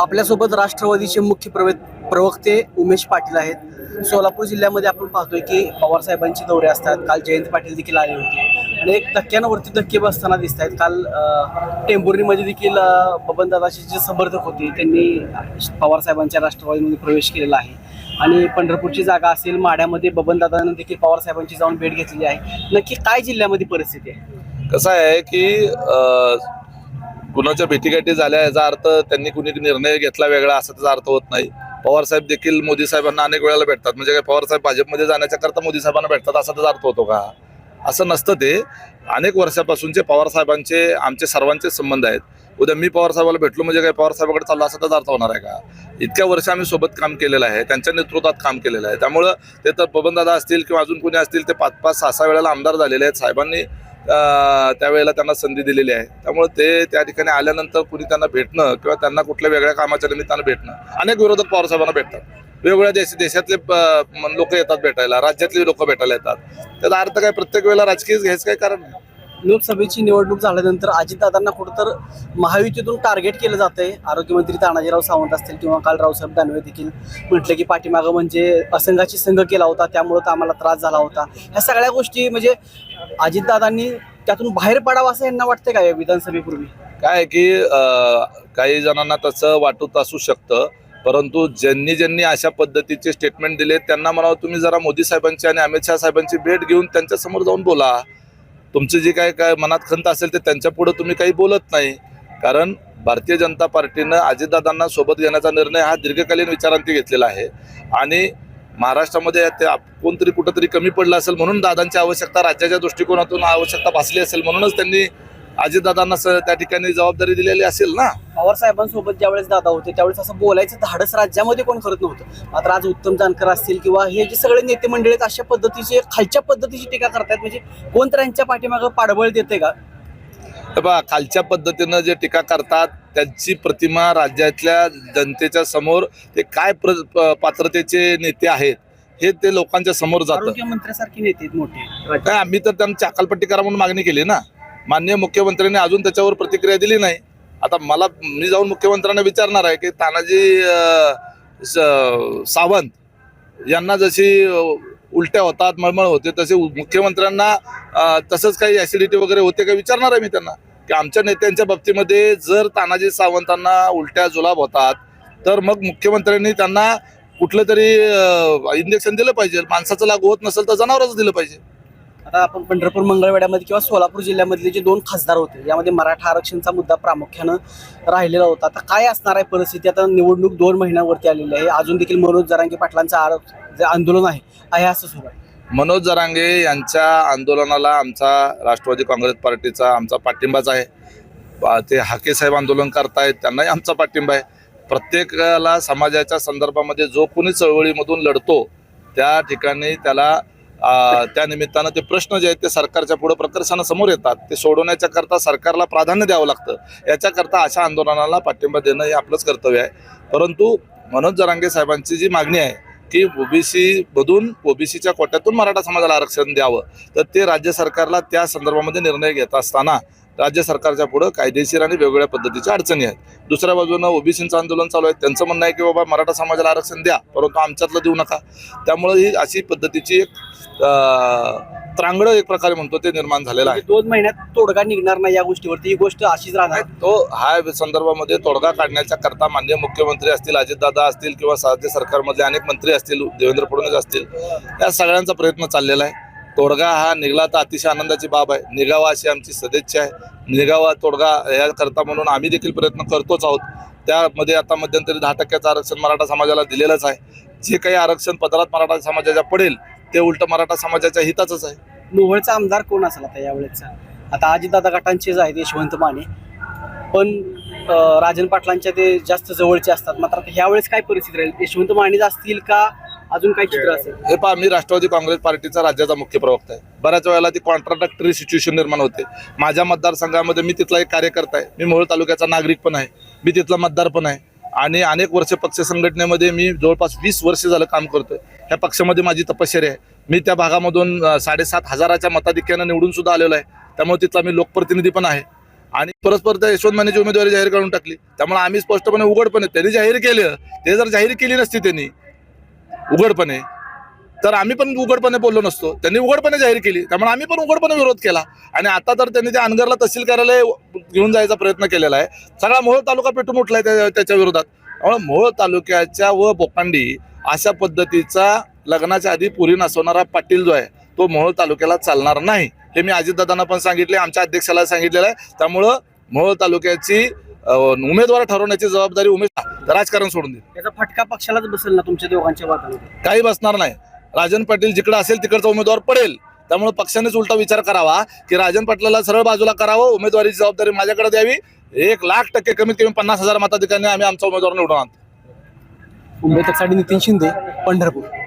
आपल्यासोबत राष्ट्रवादीचे मुख्य प्रवे प्रवक्ते उमेश पाटील आहेत. सोलापूर जिल्ह्यामध्ये आपण पाहतोय की पवारसाहेबांचे दौरे असतात. काल जयंत पाटील देखील आले होते. आणि एक धक्क्यांवरती धक्के बसताना दिसत आहेत. काल टेंभुर्णीमध्ये देखील अं, बबनदादाचे जे समर्थक होते त्यांनी पवार साहेबांच्या राष्ट्रवादीमध्ये प्रवेश केलेला आहे. आणि पंढरपूरची जागा असेल माढ्यामध्ये बबनदादांना देखील पवार साहेबांची जाऊन भेट घेतलेली आहे. नक्की काय जिल्ह्यामध्ये परिस्थिती आहे? कसं आहे की कुणाच्या भेटीगाठी झाल्या याचा अर्थ त्यांनी कुणी निर्णय घेतला वेगळा असा त्याचा अर्थ होत नाही. पवार साहेब देखील मोदी साहेबांना अनेक वेळेला भेटतात. म्हणजे काय पवार साहेब भाजपमध्ये जाण्याच्या करता मोदी साहेबांना भेटतात असा त्याचा अर्थ होतो का? असं नसतं ते. अनेक वर्षापासूनचे पवार साहेबांचे आमचे सर्वांचे संबंध आहेत. उद्या मी पवार साहेबाला भेटलो म्हणजे काय पवारसाहेबाकडे साहेबाकडे असा त्याचा अर्थ होणार आहे का? इतक्या वर्ष आम्ही सोबत काम केलेलं आहे. त्यांच्या नेतृत्वात काम केलेलं आहे. त्यामुळं ते तर बबनदादा असतील किंवा अजून कोणी असतील ते पाच पाच सहा सहा वेळेला आमदार झालेले आहेत. साहेबांनी त्यावेळेला त्यांना संधी दिलेली आहे. त्यामुळे ते त्या ठिकाणी आल्यानंतर कुणी त्यांना भेटणं किंवा त्यांना कुठल्या वेगळ्या कामाच्या निमित्तानं भेटणं अनेक विरोधक पवारसाहेबांना भेटतात. वेगवेगळ्या देश देशातले लोक येतात भेटायला राज्यातले लोक भेटायला येतात. त्याचा अर्थ काय? प्रत्येक वेळेला राजकीय घ्यायचं काय कारण नाही लोकसभेची निवडणूक झाल्यानंतर अजितदादांना कुठंतर महायुतीतून टार्गेट केलं जातंय. आरोग्यमंत्री तानाजीराव सावंत असतील किंवा काल रावसाहेब दानवे देखील म्हटलं की पाठीमागं म्हणजे असंघाची संघ केला होता त्यामुळं तर आम्हाला त्रास झाला होता. ह्या सगळ्या गोष्टी म्हणजे अजितदादांनी त्यातून बाहेर पडावं असं यांना वाटतंय का या विधानसभेपूर्वी? काय आहे की काही जणांना तसं वाटत असू शकतं परंतु ज्यांनी ज्यांनी अशा पद्धतीचे स्टेटमेंट दिले त्यांना म्हणावं तुम्ही जरा मोदी साहेबांची आणि अमित शहा साहेबांची भेट घेऊन त्यांच्यासमोर जाऊन बोला. तुमचे जे काय काय मनात खंत असेल ते त्यांच्या पुढं तुम्ही काही बोलत नाही. कारण भारतीय जनता पार्टीनं अजितदादांना सोबत घेण्याचा निर्णय हा दीर्घकालीन विचारांती घेतलेला आहे. आणि महाराष्ट्रामध्ये ते कोणतरी कुठंतरी कमी पडलं असेल म्हणून दादांची आवश्यकता राज्याच्या दृष्टिकोनातून आवश्यकता भासली असेल म्हणूनच त्यांनी अजितदादांना स- त्या ठिकाणी जबाबदारी दिलेली असेल ना? पवार साहेबांसोबत ज्यावेळेस दादा होते त्यावेळेस असं बोलायचं धाडस राज्यामध्ये कोण करत नव्हतं. मात्र आज उत्तम जानकर असतील किंवा हे जे सगळे नेते मंडळी अशा पद्धतीचे खालच्या पद्धतीची टीका करतायत. म्हणजे कोण तर यांच्या पाठीमागं पाठबळ देते का? बघा खालच्या पद्धतीनं जे टीका करतात त्यांची प्रतिमा राज्यातल्या जनतेच्या समोर ते काय पात्रतेचे नेते आहेत हे ते लोकांच्या समोर जातं. मंत्र्यासारखे नेते मोठे. काय आम्ही तर त्यांची अकालपट्टी करा म्हणून मागणी केली ना. माननीय मुख्यमंत्र्यांनी अजून त्याच्यावर प्रतिक्रिया दिली नाही. आता मला मी जाऊन मुख्यमंत्र्यांना विचारणार आहे की तानाजी स- सावंत यांना जशी उलट्या होतात मळमळ होते तसे मुख्यमंत्र्यांना तसंच काही ऍसिडिटी वगैरे होते का विचारणार आहे मी त्यांना. की आमच्या नेत्यांच्या बाबतीमध्ये जर तानाजी सावंतांना उलट्या जुलाब होतात तर मग मुख्यमंत्र्यांनी त्यांना कुठलं तरी इंजेक्शन दिलं पाहिजे. माणसाचं लागू होत नसेल तर जनावरच दिलं पाहिजे. आता आपण पंढरपूर मंगळवेड्यामध्ये किंवा सोलापूर जिल्ह्यामधले जे दोन खासदार होते यामध्ये मराठा आरक्षणचा मुद्दा प्रामुख्यानं राहिलेला होता. आता काय असणार आहे परिस्थिती? आता निवडणूक दोन महिन्यावरती आलेली आहे. अजून देखील मनोज जरांगे पाटलांचं आर जे आंदोलन आहे आहे असं सुरू आहे. मनोज जरांगे यांच्या आंदोलनाला आमचा राष्ट्रवादी काँग्रेस पार्टीचा आमचा पाठिंबाच आहे. ते हाके साहेब आंदोलन करतायत त्यांनाही आमचा पाठिंबा आहे. प्रत्येकाला समाजाच्या संदर्भामध्ये जो कोणी चळवळीमधून लढतो त्या ठिकाणी त्याला त्यानिमित्तानं ते प्रश्न जे आहेत ते सरकारच्या पुढं प्रकर्षानं समोर येतात. ते सोडवण्याच्या करता सरकारला प्राधान्य द्यावं लागतं. याच्याकरता अशा आंदोलनाला पाठिंबा देणं हे आपलंच कर्तव्य आहे. परंतु मनोज जरांगे साहेबांची जी मागणी आहे की ओबीसी मधून ओबीसीच्या कोट्यातून मराठा समाजाला आरक्षण द्यावं तर ते राज्य सरकारला त्या संदर्भामध्ये निर्णय घेत असताना राज्य सरकारच्या पुढे कायदेशीर आणि वेगवेगळ्या पद्धतीच्या अडचणी आहेत. दुसऱ्या बाजूनं ओबीसीचं आंदोलन चालू आहे. त्यांचं म्हणणं आहे की बाबा मराठा समाजाला आरक्षण द्या परंतु आमच्यातलं देऊ नका. त्यामुळे ही अशी पद्धतीची एक त्रांगडं एक प्रकारे म्हणतो ते निर्माण झालेलं आहे. म्हणजे दोन महिन्यात तोडगा निघणार नाही या गोष्टीवरती ही गोष्ट अशीच राहणार. तो हा संदर्भामध्ये तोडगा काढण्याच्या करता माननीय मुख्यमंत्री असतील अजितदादा असतील किंवा राज्य सरकारमधले अनेक मंत्री असतील देवेंद्र फडणवीस असतील या सगळ्यांचा प्रयत्न चाललेला आहे. तोडगा हा निघला तर अतिशय आनंदाची बाब आहे. निघावा अशी आमची सदिच्छा आहे. निघावा तोडगा याकरता म्हणून आम्ही देखील प्रयत्न करतोच आहोत. त्यामध्ये आता मध्यंतरी दहा टक्क्याचं आरक्षण मराठा समाजाला दिलेलंच आहे. जे काही आरक्षण पदरात मराठा समाजाच्या पडेल ते उलट मराठा समाजाच्या हिताचंच आहे. मोहोळचा आमदार कोण असेल आता यावेळेचा? आता अजितदादा गटांचेच आहेत यशवंत माने. पण अं, राजन पाटलांच्या ते जास्त जवळचे असतात. मात्र आता ह्यावेळेस काय परिस्थिती राहील? यशवंत मानेच असतील का? अजून काय चित्र असेल? हे पहा मी राष्ट्रवादी काँग्रेस पार्टीचा राज्याचा मुख्य प्रवक्ता आहे. बऱ्याच वेळेला ती कॉन्ट्राडक्टरी सिच्युएशन निर्माण होते. माझ्या मतदारसंघामध्ये मी तिथला एक कार्यकर्ता आहे. मी मोहोळ तालुक्याचा नागरिक पण आहे. मी तिथला मतदार पण आहे. आणि अनेक वर्ष पक्ष संघटनेमध्ये मी जवळपास वीस वर्ष झालं काम करतोय. ह्या पक्षामध्ये माझी तपश्चर्या आहे. मी त्या भागामधून साडेसात हजाराच्या मताधिक्यानं निवडून सुद्धा आलेलो आहे. त्यामुळे तिथला मी लोकप्रतिनिधी पण आहे. आणि परस्पर त्या यशवंत मानेची उमेदवारी जाहीर करून टाकली. त्यामुळे आम्ही स्पष्टपणे उघडपणे त्यांनी जाहीर केलं. ते जर जाहीर केली नसती त्यांनी उघडपणे. तर आम्ही पण उघडपणे बोललो नसतो. त्यांनी उघडपणे जाहीर केली. त्यामुळे आम्ही पण उघडपणे विरोध केला. आणि आता तर त्यांनी त्या अनगरला तहसील कार्यालय घेऊन जायचा प्रयत्न केलेला आहे. सगळा मोहोळ तालुका पेटून उठलाय त्या- त्याच्या विरोधात. त्यामुळे मोहोळ तालुक्याच्या व बोकांडी अशा पद्धतीचा लग्नाच्या आधी पुरी नसवणारा पाटील जो आहे तो मोहोळ तालुक्याला चालणार नाही. हे मी अजितदादांना पण सांगितले आमच्या अध्यक्षाला सांगितलेलं आहे. त्यामुळं मोहोळ तालुक्याची उमेदवार ठरवण्याची जबाबदारी उमेश राजकारण सोडून देईल त्याचा फटका पक्षालाच बसेल ना तुमच्या दोघांच्या वादामध्ये? काही बसणार नाही. राजन पाटील जिकडे असेल तिकडचा उमेदवार पडेल. त्यामुळे पक्षानेच उलटा विचार करावा की राजन पाटलाला सरळ बाजूला करावं उमेदवारीची जबाबदारी माझ्याकडे द्यावी. एक लाख टक्के कमीत कमी पन्नास हजार मताधिकाऱ्यांनी आम्ही आमचा उमेदवार निवडून आणतो. मुंबई तकसाठी नितीन शिंदे पंढरपूर.